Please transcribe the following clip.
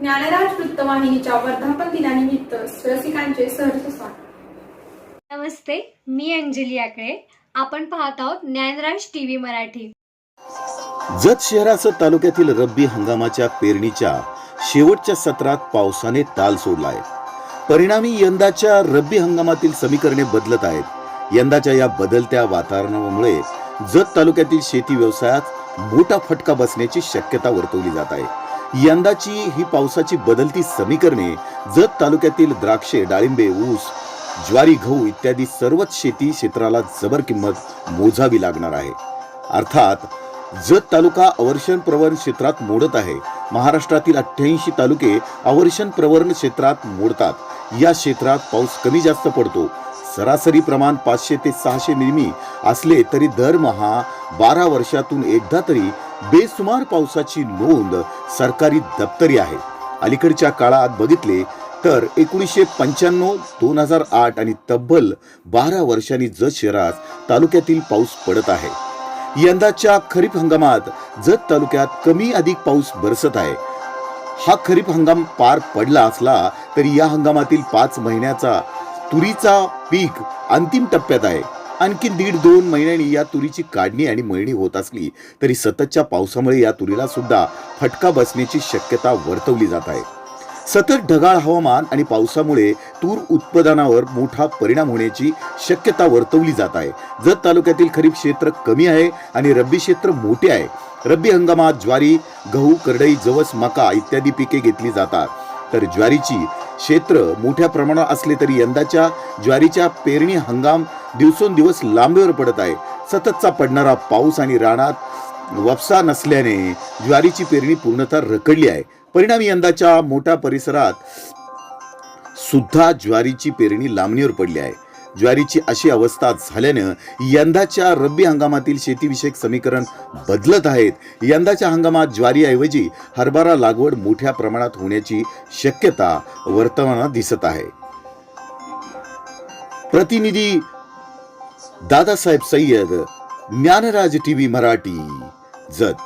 ज्ञानराज वृत्तवाहिनीच्या वर्धापन दिनानिमित्त रसिकांचे सहर्ष स्वागत. नमस्ते मी अंजली आकळे आपण पाहत आहोत ज्ञानराज टी व्ही मराठी. जत शहरासह तालुक्यातील रब्बी हंगामाच्या पेरणीच्या शेवटच्या सत्रात पावसाने ताल सोडलाय. परिणामी यंदाच्या रब्बी हंगामातील समीकरणे बदलत आहेत. यंदाच्या या बदलत्या वातावरणामुळे जत तालुक्यातील शेती व्यवसायात मोठा फटका बसण्याची शक्यता वर्तवली जात आहे. यंदाची ही पावसाची बदलती समीकरणे जत तालुक्यातील द्राक्षे डाळिंबे ऊस ज्वारी गहू इत्यादी सर्वच शेती क्षेत्राला जबर किंमत मोजावी लागणार आहे. अर्थात जत तालुका अवर्षण प्रवण क्षेत्रात मोडत आहे. महाराष्ट्रातील अठ्ठ्याऐंशी तालुके अवर्षण प्रवण क्षेत्रात मोडतात. या क्षेत्रात पाऊस कमी जास्त पडतो. सरासरी प्रमाण पाचशे ते सहाशे मिमी असले तरी दरमहा बारा वर्षातून एकदा तरी बेसुमार पावसाची नोंद सरकारी दप्तरी आहे. अलीकडच्या काळात बघितले तर एकोणीसशे पंच्याण्णव दोन हजार आठ आणि तब्बल बारा वर्षांनी जत शहरात तालुक्यातील पाऊस पडत आहे. यंदाच्या खरीप हंगामात जत तालुक्यात कमी अधिक पाऊस बरसत आहे. हा खरीप हंगाम पार पडला असला तरी या हंगामातील पाच महिन्याचा तुरीचा पीक अंतिम टप्प्यात आहे. आणखी दीड दोन महिन्यांनी या तुरीची काढणी आणि मळणी होत असली तरी सततच्या पावसामुळे या तुरीला सुद्धा फटका बसण्याची शक्यता वर्तवली जात आहे. सतत ढगाळ हवामान आणि पावसामुळे तूर उत्पादनावर मोठा परिणाम होण्याची शक्यता वर्तवली जात आहे. जत तालुक्यातील खरीप क्षेत्र कमी आहे आणि रब्बी क्षेत्र मोठे आहे. रब्बी हंगामात ज्वारी गहू करडई जवस मका इत्यादी पिके घेतली जातात. तर ज्वारीची क्षेत्र मोठ्या प्रमाणात असले तरी यंदाच्या ज्वारीच्या पेरणी हंगाम दिवसेंदिवस लांबीवर पडत आहे. सततचा पडणारा पाऊस आणि रानात वपसा नसल्याने ज्वारीची पेरणी पूर्णतः रखडली आहे. परिणामी यंदाच्या मोठ्या परिसरात सुद्धा ज्वारीची पेरणी लांबणीवर पडली आहे. ज्वारीची अशी अवस्था झाल्यानं यंदाच्या रब्बी हंगामातील शेतीविषयक समीकरण बदलत आहेत. यंदाच्या हंगामात ज्वारीऐवजी हरभरा लागवड मोठ्या प्रमाणात होण्याची शक्यता वर्तमानात दिसत आहे. प्रतिनिधी दादासाहेब सय्यद ज्ञानराज टीव्ही मराठी जत.